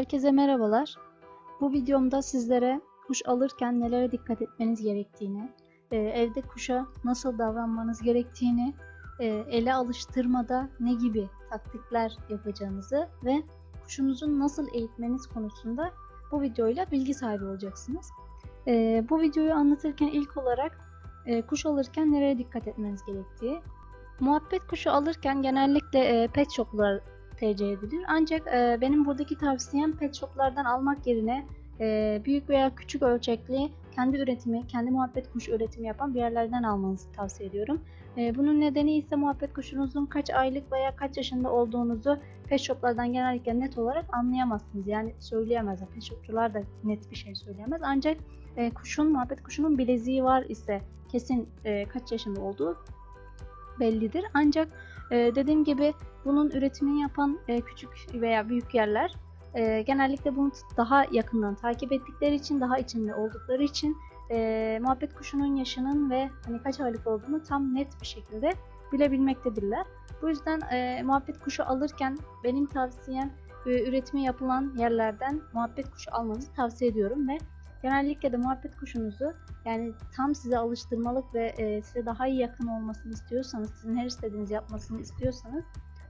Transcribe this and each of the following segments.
Herkese merhabalar. Bu videomda sizlere kuş alırken nelere dikkat etmeniz gerektiğini, e, evde kuşa nasıl davranmanız gerektiğini, e, ele alıştırmada ne gibi taktikler yapacağınızı ve kuşunuzu nasıl eğitmeniz konusunda bu videoyla bilgi sahibi olacaksınız. E, bu videoyu anlatırken ilk olarak kuş alırken nelere dikkat etmeniz gerektiği. Muhabbet kuşu alırken genellikle pet shoplar tercih edilir. Ancak e, benim buradaki tavsiyem pet shoplardan almak yerine e, büyük veya küçük ölçekli kendi üretimi, kendi muhabbet kuşu üretimi yapan bir yerlerden almanızı tavsiye ediyorum. E, bunun nedeni ise muhabbet kuşunuzun kaç aylık veya kaç yaşında olduğunuzu pet shoplardan genellikle net olarak anlayamazsınız. Yani söyleyemezler. Pet shopçular da net bir şey söyleyemez. Ancak e, kuşun, muhabbet kuşunun bileziği var ise kesin e, kaç yaşında olduğu bellidir. Ancak e, dediğim gibi bunun üretimini yapan e, küçük veya büyük yerler e, genellikle bunu daha yakından takip ettikleri için, daha içinde oldukları için e, muhabbet kuşunun yaşının ve hani kaç aylık olduğunu tam net bir şekilde bilebilmektedirler. Bu yüzden e, muhabbet kuşu alırken benim tavsiyem e, üretimi yapılan yerlerden muhabbet kuşu almanızı tavsiye ediyorum ve genellikle de muhabbet kuşunuzu yani tam size alıştırmalık ve e, size daha iyi yakın olmasını istiyorsanız, sizin her istediğinizi yapmasını istiyorsanız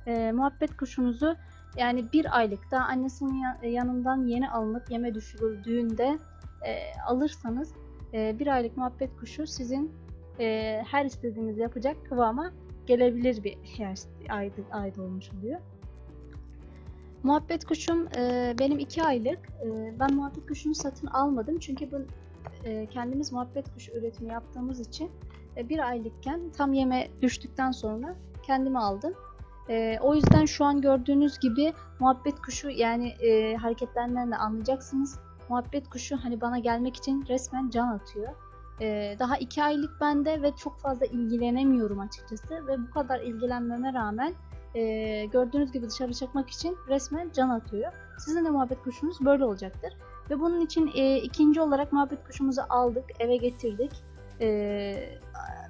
e, muhabbet kuşunuzu yani bir aylık daha annesinin ya- yanından yeni alınıp yeme düşürüldüğünde e, alırsanız e, bir aylık muhabbet kuşu sizin e, her istediğinizi yapacak kıvama gelebilir bir yaş ayda, ayda olmuş oluyor. Muhabbet kuşum e, benim iki aylık. E, ben muhabbet kuşunu satın almadım çünkü bu e, kendimiz muhabbet kuşu üretimi yaptığımız için e, bir aylıkken tam yeme düştükten sonra kendimi aldım. E, o yüzden şu an gördüğünüz gibi muhabbet kuşu yani e, hareketlerinden de anlayacaksınız. Muhabbet kuşu hani bana gelmek için resmen can atıyor. E, daha iki aylık bende ve çok fazla ilgilenemiyorum açıkçası ve bu kadar ilgilenmeme rağmen e, gördüğünüz gibi dışarı çıkmak için resmen can atıyor. Sizin de muhabbet kuşunuz böyle olacaktır. Ve bunun için e, ikinci olarak muhabbet kuşumuzu aldık, eve getirdik. E,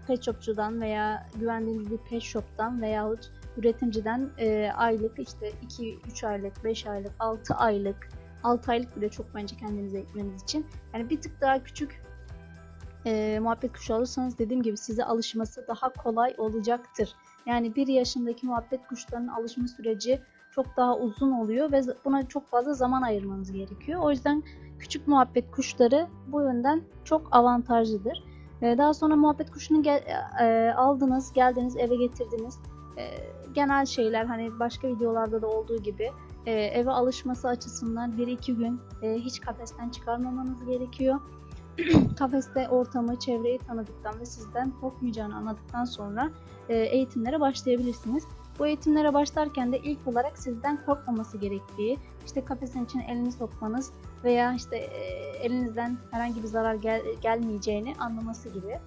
pet shopçudan veya güvendiğimiz bir pet shop'tan veyahut üretimciden e, aylık işte 2-3 aylık, 5 aylık, 6 aylık, 6 aylık bile çok bence kendinize ekmeniz için. Yani bir tık daha küçük e, muhabbet kuşu alırsanız dediğim gibi size alışması daha kolay olacaktır. Yani bir yaşındaki muhabbet kuşlarının alışma süreci çok daha uzun oluyor ve buna çok fazla zaman ayırmanız gerekiyor. O yüzden küçük muhabbet kuşları bu yönden çok avantajlıdır. Ee, Daha sonra muhabbet kuşunu gel- e, aldınız, geldiniz, eve getirdiniz. Ee, Genel şeyler hani başka videolarda da olduğu gibi e, eve alışması açısından 1-2 gün e, hiç kafesten çıkarmamanız gerekiyor. Kafeste ortamı, çevreyi tanıdıktan ve sizden korkmayacağını anladıktan sonra e, eğitimlere başlayabilirsiniz. Bu eğitimlere başlarken de ilk olarak sizden korkmaması gerektiği, işte kafesin içine elini sokmanız veya işte e, elinizden herhangi bir zarar gel- gelmeyeceğini anlaması gibi.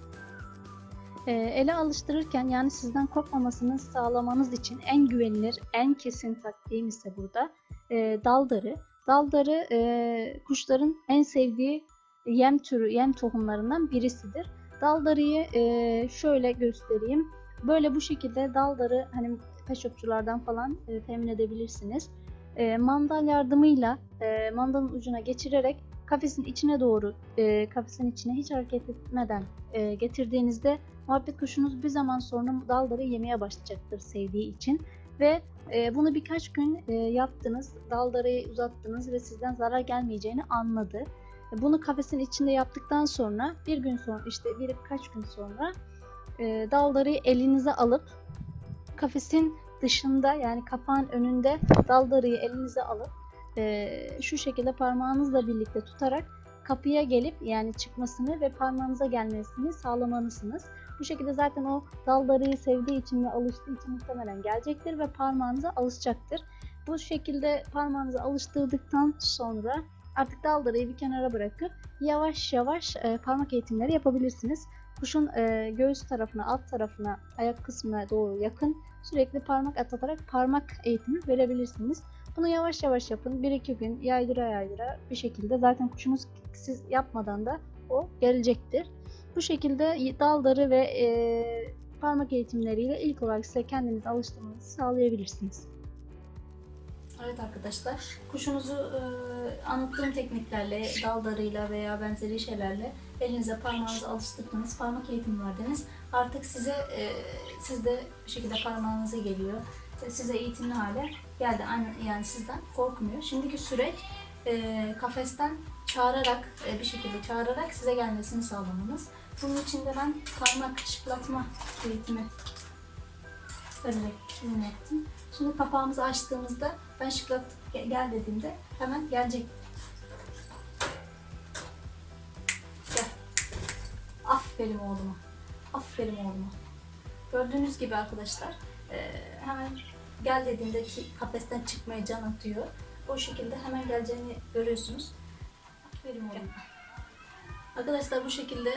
E, ele alıştırırken yani sizden korkmamasını sağlamanız için en güvenilir, en kesin taktiğim ise burada e, daldarı. Daldarı e, kuşların en sevdiği yem türü, yem tohumlarından birisidir. Daldarıyı e, şöyle göstereyim. Böyle bu şekilde daldarı hani peşopçulardan falan e, temin edebilirsiniz. E, mandal yardımıyla e, mandalın ucuna geçirerek kafesin içine doğru e, kafesin içine hiç hareket etmeden e, getirdiğinizde muhabbet kuşunuz bir zaman sonra daldarı yemeye başlayacaktır sevdiği için ve e, bunu birkaç gün e, yaptınız, daldarıyı uzattınız ve sizden zarar gelmeyeceğini anladı. E, Bunu kafesin içinde yaptıktan sonra bir gün sonra işte birkaç gün sonra e, daldarıyı elinize alıp kafesin dışında yani kapağın önünde daldarıyı elinize alıp e, şu şekilde parmağınızla birlikte tutarak kapıya gelip yani çıkmasını ve parmağınıza gelmesini sağlamalısınız. Bu şekilde zaten o daldarıyı sevdiği için ve alıştığı için muhtemelen gelecektir ve parmağınıza alışacaktır. Bu şekilde parmağınıza alıştırdıktan sonra artık daldarıyı bir kenara bırakıp yavaş yavaş e, parmak eğitimleri yapabilirsiniz. Kuşun e, göğüs tarafına, alt tarafına, ayak kısmına doğru yakın sürekli parmak atlatarak parmak eğitimi verebilirsiniz. Bunu yavaş yavaş yapın. 1-2 gün yaydıra yaydıra bir şekilde zaten kuşunuz siz yapmadan da o gelecektir. Bu şekilde daldarı ve e, parmak eğitimleriyle ilk olarak size kendinizi alıştırmanızı sağlayabilirsiniz. Evet arkadaşlar, kuşunuzu e, anlattığım tekniklerle, dallarıyla veya benzeri şeylerle elinize parmağınızı alıştırdınız, parmak eğitimi verdiniz. Artık size, e, siz de bir şekilde parmağınıza geliyor. E, size eğitimli hale geldi. Aynı, yani sizden korkmuyor. Şimdiki süreç e, kafesten çağırarak, e, bir şekilde çağırarak size gelmesini sağlamanız. Bunun için de ben parmak şıklatma eğitimi yaptım. Şimdi kapağımızı açtığımızda ben şıklat ge- gel dediğimde hemen gelecek. Gel. Aferin oğluma. Aferin oğluma. Gördüğünüz gibi arkadaşlar hemen gel dediğimde ki kafesten çıkmaya can atıyor. O şekilde hemen geleceğini görüyorsunuz. Aferin oğluma. Arkadaşlar bu şekilde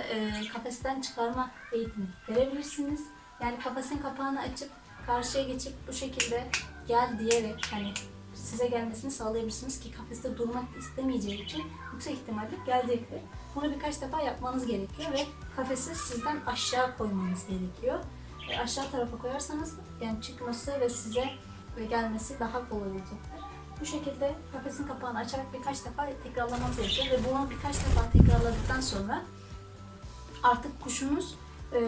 kafesten çıkarma eğitimi verebilirsiniz. Yani kafesin kapağını açıp karşıya geçip bu şekilde gel diyerek hani size gelmesini sağlayabilirsiniz ki kafeste durmak istemeyeceği için yüksek ihtimalle gelecektir. Bunu birkaç defa yapmanız gerekiyor ve kafesi sizden aşağı koymanız gerekiyor. E, aşağı tarafa koyarsanız yani çıkması ve size ve gelmesi daha kolay olacaktır. Bu şekilde kafesin kapağını açarak birkaç defa tekrarlamanız gerekiyor ve bunu birkaç defa tekrarladıktan sonra artık kuşunuz e,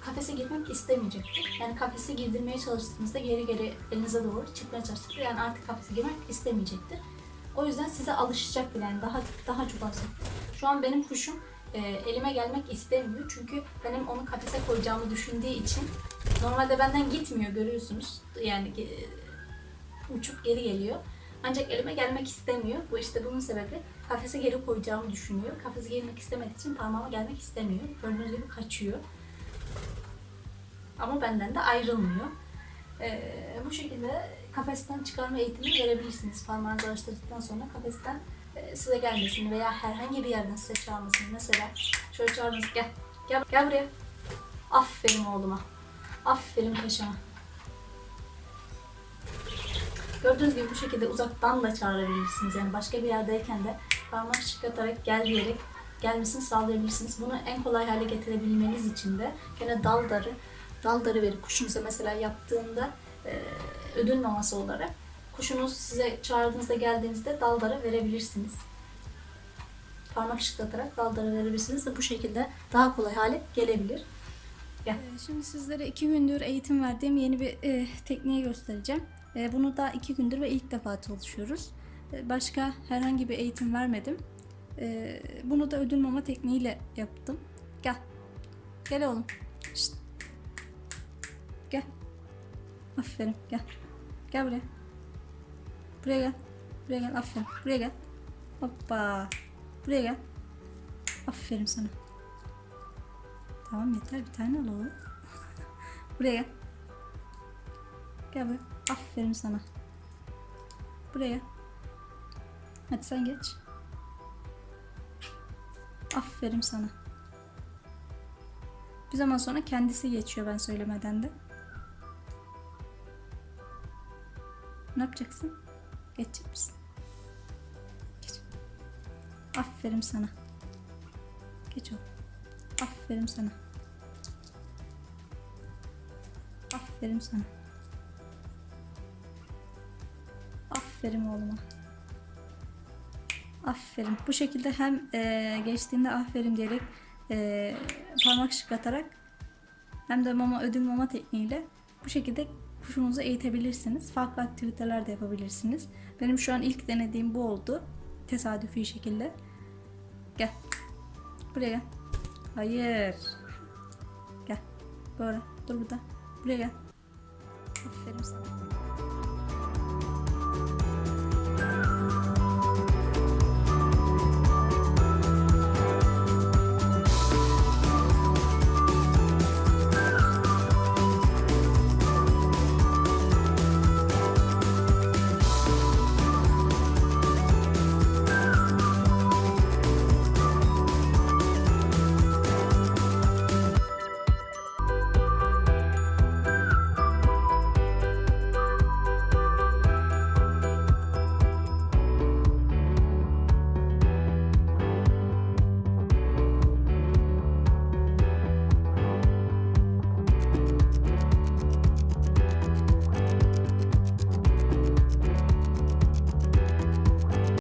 kafese girmek istemeyecektir. Yani kafese girdirmeye çalıştığınızda geri geri elinize doğru çıkmaya çalışacaktır. Yani artık kafese girmek istemeyecektir. O yüzden size alışacaktır yani daha daha çok alışacaktır. Şu an benim kuşum e, elime gelmek istemiyor çünkü benim onu kafese koyacağımı düşündüğü için normalde benden gitmiyor görüyorsunuz. Yani e, uçup geri geliyor. Ancak elime gelmek istemiyor. Bu işte bunun sebebi kafese geri koyacağımı düşünüyor. Kafese girmek istemediği için parmağıma gelmek istemiyor. Gördüğünüz gibi kaçıyor. Ama benden de ayrılmıyor. Ee, bu şekilde kafesten çıkarma eğitimi verebilirsiniz. Parmağınızı alıştırdıktan sonra kafesten e, size gelmesini veya herhangi bir yerden size çağırmasını. Mesela şöyle çağırdınız gel. Gel, gel buraya. Aferin oğluma. Aferin paşama. Gördüğünüz gibi bu şekilde uzaktan da çağırabilirsiniz. Yani başka bir yerdeyken de parmak şıklatarak gel diyerek gelmesini sağlayabilirsiniz. Bunu en kolay hale getirebilmeniz için de gene dal darı, dal darı verip kuşunuza mesela yaptığında e, ödül maması olarak kuşunuz size çağırdığınızda geldiğinizde dal darı verebilirsiniz. Parmak şıklatarak dal darı verebilirsiniz ve bu şekilde daha kolay hale gelebilir. Gel. Ee, Şimdi sizlere iki gündür eğitim verdiğim yeni bir e, tekniği göstereceğim. E, bunu da iki gündür ve ilk defa çalışıyoruz. E, başka herhangi bir eğitim vermedim. E, bunu da ödül mama tekniğiyle yaptım. Gel. Gel oğlum. Şşt. Gel. Aferin gel. Gel buraya. Buraya gel. Buraya gel. Aferin. Buraya gel. Hoppa. Buraya gel. Aferin sana. Tamam yeter bir tane al oğlum. Buraya gel. Gel buraya. Aferin sana. Buraya. Hadi sen geç. Aferin sana. Bir zaman sonra kendisi geçiyor ben söylemeden de. Ne yapacaksın? Geçecek misin? Geç. Aferin sana. Geç oğlum. Aferin sana. Aferin sana. Aferin oğluma. Aferin. Bu şekilde hem eee, geçtiğinde aferin diyerek eee, parmak şıklatarak hem de mama ödül mama tekniğiyle bu şekilde kuşunuzu eğitebilirsiniz. Farklı aktiviteler de yapabilirsiniz. Benim şu an ilk denediğim bu oldu. Tesadüfi şekilde. Gel. Buraya gel. Hayır. Gel. Böyle. Dur burada. Buraya gel. Aferin sana.